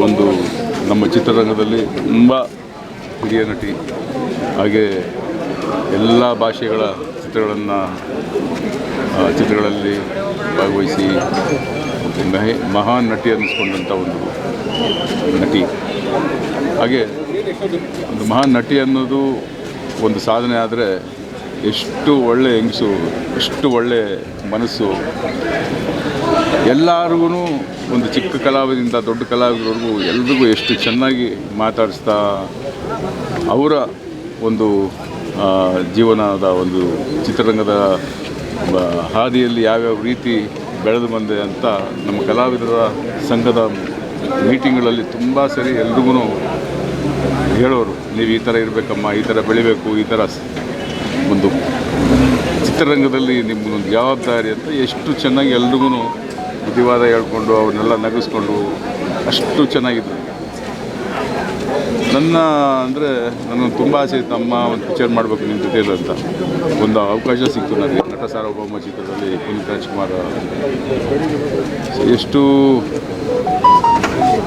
ಒಂದು ನಮ್ಮ ಚಿತ್ರರಂಗದಲ್ಲಿ ತುಂಬ ಹಿರಿಯ ನಟಿ ಹಾಗೆ ಎಲ್ಲ ಭಾಷೆಗಳ ಚಿತ್ರಗಳನ್ನು ಚಿತ್ರಗಳಲ್ಲಿ ಭಾಗವಹಿಸಿ ಮಹೆ, ಮಹಾನ್ ನಟಿ ಅನ್ನಿಸ್ಕೊಂಡಂಥ ಒಂದು ನಟಿ. ಹಾಗೆ ಒಂದು ಮಹಾನ್ ನಟಿ ಅನ್ನೋದು ಒಂದು ಸಾಧನೆ ಆದರೆ ಎಷ್ಟು ಒಳ್ಳೆ ಹೆಂಗಸು, ಎಷ್ಟು ಒಳ್ಳೆ ಮನಸ್ಸು. ಎಲ್ಲರಿಗೂ ಒಂದು ಚಿಕ್ಕ ಕಲಾವಿದಿಂದ ದೊಡ್ಡ ಕಲಾವಿದರವರೆಗೂ ಎಲ್ರಿಗೂ ಎಷ್ಟು ಚೆನ್ನಾಗಿ ಮಾತಾಡಿಸ್ತಾ ಅವರ ಒಂದು ಜೀವನದ ಒಂದು ಚಿತ್ರರಂಗದ ಹಾದಿಯಲ್ಲಿ ಯಾವ್ಯಾವ ರೀತಿ ಬೆಳೆದು ಬಂದೆ ಅಂತ ನಮ್ಮ ಕಲಾವಿದರ ಸಂಘದ ಮೀಟಿಂಗ್ಗಳಲ್ಲಿ ತುಂಬ ಸರಿ ಎಲ್ರಿಗೂ ಹೇಳೋರು, ನೀವು ಈ ಥರ ಇರಬೇಕಮ್ಮ, ಈ ಥರ ಬೆಳಿಬೇಕು, ಈ ಥರ ಒಂದು ಚಿತ್ರರಂಗದಲ್ಲಿ ನಿಮ್ಮದೊಂದು ಜವಾಬ್ದಾರಿ ಅಂತ ಎಷ್ಟು ಚೆನ್ನಾಗಿ ಎಲ್ರಿಗೂ ಬುದ್ಧಿವಾದ ಹೇಳ್ಕೊಂಡು ಅವನ್ನೆಲ್ಲ ನಗಿಸ್ಕೊಂಡು ಅಷ್ಟು ಚೆನ್ನಾಗಿದ್ರು. ನನ್ನ ಅಂದರೆ ನನಗೆ ತುಂಬ ಆಸೆ ಇತ್ತು, ಅಮ್ಮ ಒಂದು ಪಿಕ್ಚರ್ ಮಾಡಬೇಕು ನಿಮ್ಮ ಜೊತೆ ಅಂತ. ಒಂದು ಅವಕಾಶ ಸಿಕ್ತು ನನಗೆ. ನಟ ಸಾರ್ವಭೌಮ ಚಿತ್ರದಲ್ಲಿ ಪುನೀತ್ ರಾಜ್ಕುಮಾರ್. ಎಷ್ಟು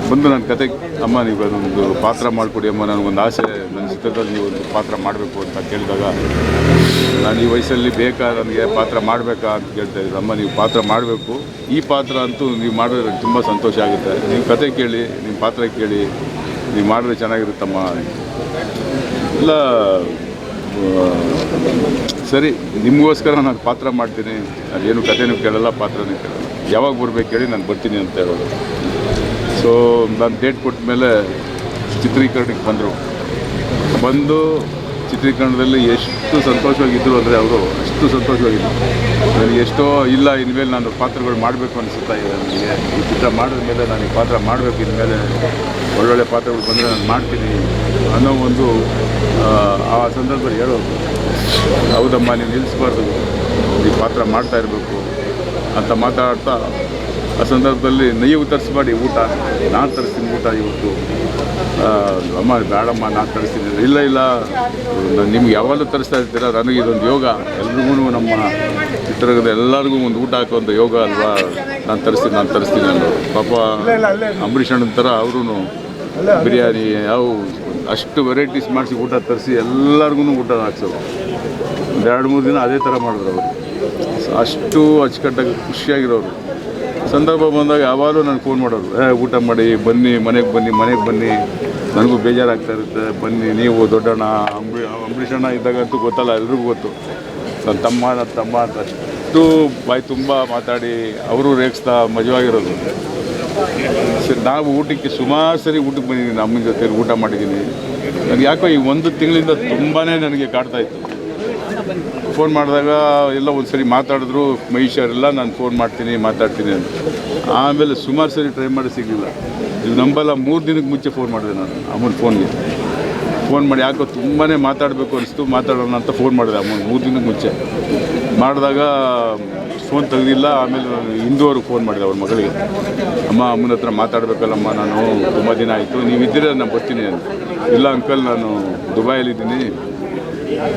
ಬಂದು ನನ್ನ ಕತೆ, ಅಮ್ಮ ನೀವು ಅದೊಂದು ಪಾತ್ರ ಮಾಡಿಕೊಡಿ ಅಮ್ಮ, ನನಗೊಂದು ಆಸೆ ಚಿತ್ರದಲ್ಲಿ ನೀವು ಒಂದು ಪಾತ್ರ ಮಾಡಬೇಕು ಅಂತ ಕೇಳಿದಾಗ ನಾನು ಈ ವಯಸ್ಸಲ್ಲಿ ಬೇಕಾ? ನನಗೆ ಪಾತ್ರ ಮಾಡಬೇಕಾ? ಅಂತ ಕೇಳ್ತಾ ಇದ್ರು. ಅಮ್ಮ ನೀವು ಪಾತ್ರ ಮಾಡಬೇಕು. ಈ ಪಾತ್ರ ಅಂತೂ ನೀವು ಮಾಡಿದ್ರೆ ತುಂಬ ಸಂತೋಷ ಆಗುತ್ತೆ. ನೀವು ಕತೆ ಕೇಳಿ ನಿಮ್ಮ ಪಾತ್ರ ಕೇಳಿ ನೀವು ಮಾಡಿದ್ರೆ ಚೆನ್ನಾಗಿರುತ್ತಮ್ಮ. ಇಲ್ಲ ಆ, ಸರಿ ನಿಮಗೋಸ್ಕರ ನಾನು ಪಾತ್ರ ಮಾಡ್ತೀನಿ. ಅದೇನು ಕಥೆನೂ ಕೇಳಲ್ಲ ಪಾತ್ರನೂ ಕೇಳಲ್ಲ. ಯಾವಾಗ ಬರ್ಬೇಕು ಹೇಳಿ ನಾನು ಬರ್ತೀನಿ ಅಂತ ಹೇಳೋದು. ಸೊ ನಾನು ಡೇಟ್ ಕೊಟ್ಟ ಮೇಲೆ ಚಿತ್ರೀಕರಣಕ್ಕೆ ಬಂದರು. ಬಂದು ಚಿತ್ರೀಕರಣದಲ್ಲಿ ಎಷ್ಟು ಸಂತೋಷವಾಗಿದ್ದರು ಅಂದರೆ ಅವರು ಅಷ್ಟು ಸಂತೋಷವಾಗಿದ್ದರು ನನಗೆ ಎಷ್ಟೋ ಇಲ್ಲ ಇನ್ಮೇಲೆ ನಾನು ಪಾತ್ರಗಳು ಮಾಡಬೇಕು ಅನಿಸುತ್ತಾ ಇದೆ ನನಗೆ. ಈ ಚಿತ್ರ ಮಾಡಿದ ಮೇಲೆ ನಾನು ಈ ಪಾತ್ರ ಮಾಡಬೇಕು ಇನ್ಮೇಲೆ ಒಳ್ಳೊಳ್ಳೆ ಪಾತ್ರಗಳು ಬಂದರೆ ನಾನು ಮಾಡ್ತೀನಿ ಅನ್ನೋ ಒಂದು ಆ, ಸಂದರ್ಭದಲ್ಲಿ ಹೇಳೋದು. ಹೌದಮ್ಮ ನೀವು ನಿಲ್ಲಿಸ್ಬಾರ್ದು. ಈ ಪಾತ್ರ ಮಾಡ್ತಾ ಇರಬೇಕು ಅಂತ ಮಾತಾಡ್ತಾ ಆ ಸಂದರ್ಭದಲ್ಲಿ ನೀವು ತರಿಸ್ಬೇಡಿ ಊಟ. ನಾನು ತರಿಸ್ತೀನಿ ಊಟ ಇವತ್ತು. ಅಮ್ಮ, ಬೇಡಮ್ಮ ನಾನು ತರಿಸ್ತೀನಿ. ಇಲ್ಲ ಇಲ್ಲ. ನಿಮ್ಗೆ ಯಾವಾಗಲೂ ತರಿಸ್ತಾ ಇರ್ತೀರ? ನನಗೆ ಇದೊಂದು ಯೋಗ. ಎಲ್ರಿಗೂ ನಮ್ಮ ಚಿತ್ರರಂಗದ ಎಲ್ಲರಿಗೂ ಒಂದು ಊಟ ಹಾಕುವಂಥ ಯೋಗ ಅಲ್ವಾ? ನಾನು ತರಿಸ್ತೀನಿ ನಾನು ತರಿಸ್ತೀನಿ ಅನ್ನೋರು ಪಾಪ ಅಂಬರೀಷ್ ಅಣ್ಣನ ಥರ ಅವರು ಬಿರಿಯಾನಿ ಯಾವ ಅಷ್ಟು ವೆರೈಟೀಸ್ ಮಾಡಿಸಿ ಊಟ ತರಿಸಿ ಎಲ್ಲರಿಗೂ ಊಟ ಹಾಕ್ಸೋರು. ಒಂದು ಎರಡು ಮೂರು ದಿನ ಅದೇ ಥರ ಮಾಡಿದ್ರು ಅವರು. ಅಷ್ಟು ಅಚ್ಚುಕಟ್ಟಾಗಿ ಖುಷಿಯಾಗಿರೋರು. ಸಂದರ್ಭ ಬಂದಾಗ ಯಾವಾಗಲೂ ನಾನು ಫೋನ್ ಮಾಡೋರು ಏ, ಊಟ ಮಾಡಿ, ಬನ್ನಿ, ಮನೆಗೆ ಬನ್ನಿ ಮನೆಗೆ ಬನ್ನಿ. ನನಗೂ ಬೇಜಾರಾಗ್ತಾ ಇರುತ್ತೆ. ಬನ್ನಿ, ನೀವು ದೊಡ್ಡಣ್ಣ, ಅಂಬಿ, ಅಂಬರೀಷ್ ಅಣ್ಣ ಇದ್ದಾಗಂತೂ ಗೊತ್ತಲ್ಲ, ಎಲ್ರಿಗೂ ಗೊತ್ತು. ನನ್ನ ತಮ್ಮ ನನ್ನ ತಮ್ಮ ಅಂತ ಅಷ್ಟು ಬಾಯಿ ತುಂಬ ಮಾತಾಡಿ ಅವರು ರೇಗಿಸ್ತಾ ಮಜವಾಗಿರೋದು. ಸರಿ ನಾವು ಊಟಕ್ಕೆ ಸುಮಾರು ಸರಿ ಊಟಕ್ಕೆ ಬಂದಿದ್ದೀನಿ ನಮ್ಮ ಜೊತೆ ಊಟ ಮಾಡಿದ್ದೀನಿ. ನನಗೆ ಯಾಕೋ ಈ ಒಂದು ತಿಂಗಳಿಂದ ತುಂಬಾ ನನಗೆ ಕಾಡ್ತಾ ಇತ್ತು. ಫೋನ್ ಮಾಡಿದಾಗ ಎಲ್ಲ ಒಂದು ಸರಿ ಮಾತಾಡಿದ್ರು ಮಹಿಷರೆಲ್ಲ ನಾನು ಫೋನ್ ಮಾಡ್ತೀನಿ, ಮಾತಾಡ್ತೀನಿ ಅಂತ. ಆಮೇಲೆ ಸುಮಾರು ಸರಿ ಟ್ರೈ ಮಾಡಿ ಸಿಗಲಿಲ್ಲ. ಇದು ನಂಬಲ್ಲ, ಮೂರು ದಿನಕ್ಕೆ ಮುಂಚೆ ಫೋನ್ ಮಾಡಿದೆ ನಾನು ಅಮ್ಮನ ಫೋನ್ಗೆ ಫೋನ್ ಮಾಡಿ ಯಾಕೋ ತುಂಬಾ ಮಾತಾಡಬೇಕು ಅನಿಸ್ತು, ಮಾತಾಡೋಣ ಅಂತ ಫೋನ್ ಮಾಡಿದೆ ಅಮ್ಮನ ಮೂರು ದಿನಕ್ಕೆ ಮುಂಚೆ. ಮಾಡಿದಾಗ ಫೋನ್ ತೆಗೆದಿಲ್ಲ, ಆಮೇಲೆ ನಾನು ಹಿಂದೂವ್ರಿಗೆ ಫೋನ್ ಮಾಡಿದೆ ಅವ್ರ ಮಗಳಿಗೆ. ಅಮ್ಮ, ಅಮ್ಮನ ಹತ್ರ ಮಾತಾಡಬೇಕಲ್ಲಮ್ಮ, ನಾನು ತುಂಬ ದಿನ ಆಯಿತು ನೀವು ನಾನು ಬರ್ತೀನಿ ಅಂತ. ಇಲ್ಲ ಅಂಕಲ್, ನಾನು ದುಬೈಯಲ್ಲಿದ್ದೀನಿ.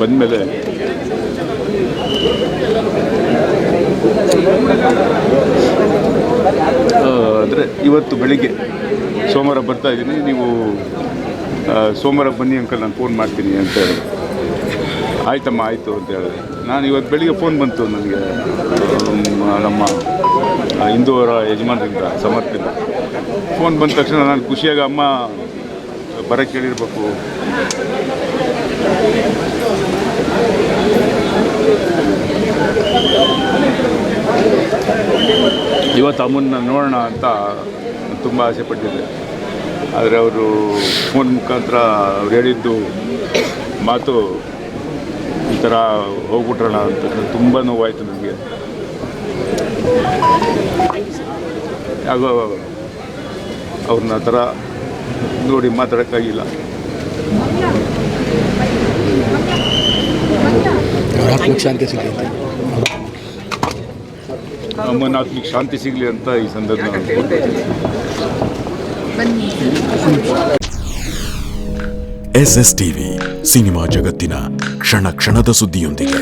ಬಂದಮೇಲೆ ಅಂದರೆ ಇವತ್ತು ಬೆಳಿಗ್ಗೆ ಸೋಮವಾರ ಬರ್ತಾ ಇದ್ದೀನಿ. ನೀವು ಸೋಮವಾರ ಬನ್ನಿ ಅಂಕಲ್ ನಾನು ಫೋನ್ ಮಾಡ್ತೀನಿ ಅಂತ ಹೇಳಿದೆ ಆಯ್ತಮ್ಮ, ಆಯಿತು ಅಂತ ಹೇಳಿದೆ. ನಾನು ಇವತ್ತು ಬೆಳಿಗ್ಗೆ ಫೋನ್ ಬಂತು ನನಗೆ. ನಮ್ಮ- ಹಿಂದೂ ಹಿಂದೂವರ ಯಜಮಾನರಿಂದ ಸಮರ್ಥದಿಂದ ಫೋನ್ ಬಂದ ತಕ್ಷಣ ನಾನು ಖುಷಿಯಾಗಿ, ಅಮ್ಮ, ಬರೋಕ್ಕೆ ಹೇಳಿರ್ಬೇಕು. ಇವತ್ತು ಅಮ್ಮನ್ನ ನೋಡೋಣ ಅಂತ ತುಂಬ ಆಸೆ ಪಟ್ಟಿದ್ದೆ. ಆದರೆ ಅವರು ಫೋನ್ ಮುಖಾಂತರ ಅವ್ರು ಹೇಳಿದ್ದು ಮಾತು ಈ ಥರ ಹೋಗ್ಬಿಟ್ರಣ ಅಂತ ತುಂಬ ನೋವಾಯಿತು ನನಗೆ. ಯಾವ ಅವ್ರನ್ನ ಆ ಥರ ನೋಡಿ ಮಾತಾಡೋಕ್ಕಾಗಿಲ್ಲ. ಶಾಂತಿ ಸಿಗಲಿ ಅಮ್ಮನ ಶಾಂತಿ ಸಿಗಲಿ ಅಂತ ಈ ಸಂದರ್ಭ ಅನ್ಕೊಂಡು ಎಸ್ ಎಸ್ ಟಿವಿ ಸಿನಿಮಾ ಜಗತ್ತಿನ ಕ್ಷಣ ಕ್ಷಣದ ಸುದ್ದಿಯೊಂದಿಗೆ.